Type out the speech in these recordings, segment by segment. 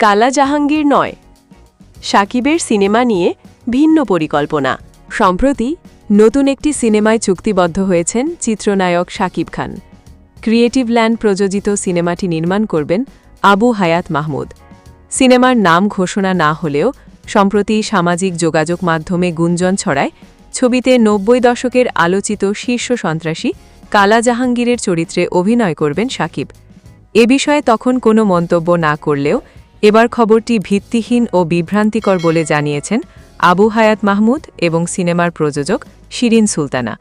কালা জাহাঙ্গীর নয়। সাকিবের সিনেমা নিয়ে ভিন্ন পরিকল্পনা। সম্প্রতি নতুন একটি সিনেমায় চুক্তিবদ্ধ হয়েছেন চিত্রনায়ক সাকিব খান। ক্রিয়েটিভ ল্যান্ড প্রযোজিত সিনেমাটি নির্মাণ করবেন আবু হায়াত মাহমুদ। সিনেমার নাম ঘোষণা না হলেও সম্প্রতি সামাজিক যোগাযোগ মাধ্যমে গুঞ্জন ছড়ায় ছবিতে নব্বই দশকের আলোচিত শীর্ষ সন্ত্রাসী কালা জাহাঙ্গীরের চরিত্রে অভিনয় করবেন সাকিব। এ বিষয়ে তখন কোনো মন্তব্য না করলেও এবার খবরটি ভিত্তিহীন ও বিভ্রান্তিকর বলে জানিয়েছেন আবু হায়াত মাহমুদ এবং সিনেমার প্রযোজক শিরিন সুলতানা।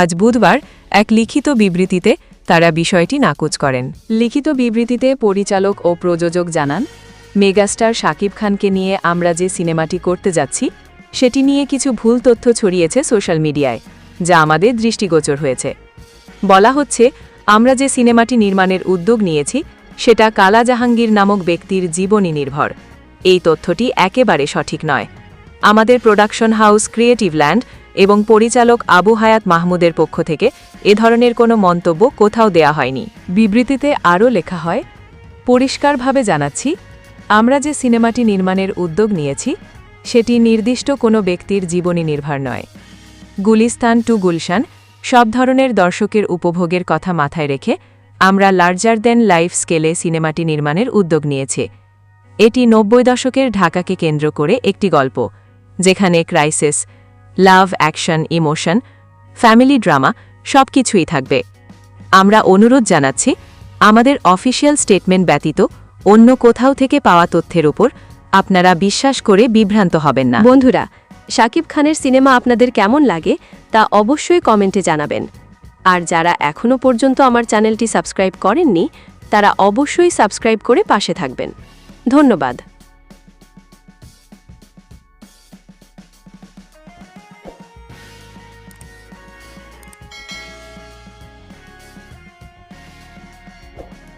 আজ বুধবার এক লিখিত বিবৃতিতে তারা বিষয়টি নাকচ করেন। লিখিত বিবৃতিতে পরিচালক ও প্রযোজক জানান, মেগাস্টার শাকিব খানকে নিয়ে আমরা যে সিনেমাটি করতে যাচ্ছি, সেটি নিয়ে কিছু ভুল তথ্য ছড়িয়েছে সোশ্যাল মিডিয়ায়, যা আমাদের দৃষ্টিগোচর হয়েছে। বলা হচ্ছে, আমরা যে সিনেমাটি নির্মাণের উদ্যোগ নিয়েছি সেটা কালা জাহাঙ্গীর নামক ব্যক্তির জীবনী নির্ভর। এই তথ্যটি একেবারে সঠিক নয়। আমাদের প্রোডাকশন হাউস ক্রিয়েটিভ ল্যান্ড এবং পরিচালক আবু হায়াত মাহমুদের পক্ষ থেকে এ ধরনের কোনো মন্তব্য কোথাও দেয়া হয়নি। বিবৃতিতে আরও লেখা হয়, পরিষ্কারভাবে জানাচ্ছি, আমরা যে সিনেমাটি নির্মাণের উদ্যোগ নিয়েছি, সেটি নির্দিষ্ট কোনো ব্যক্তির জীবনী নির্ভর নয়। গুলিস্তান টু গুলশান সব ধরনের দর্শকের উপভোগের কথা মাথায় রেখে আমরা লার্জার দেন লাইফ স্কেলে সিনেমাটি নির্মাণের উদ্যোগ নিয়েছে। এটি নব্বই দশকের ঢাকাকে কেন্দ্র করে একটি গল্প, যেখানে crisis, love, action, emotion, family drama সব কিছুই থাকবে। আমরা অনুরোধ জানাচ্ছি, আমাদের অফিসিয়াল স্টেটমেন্ট ব্যতীত অন্য কোথাও থেকে পাওয়া তথ্যের উপর আপনারা বিশ্বাস করে বিভ্রান্ত হবেন না। বন্ধুরা, শাকিব খানের সিনেমা আপনাদের কেমন লাগে তা অবশ্যই কমেন্টে জানাবেন। আর যারা এখনও পর্যন্ত আমার চ্যানেলটি সাবস্ক্রাইব করেননি, তারা অবশ্যই সাবস্ক্রাইব করে পাশে থাকবেন। ধন্যবাদ।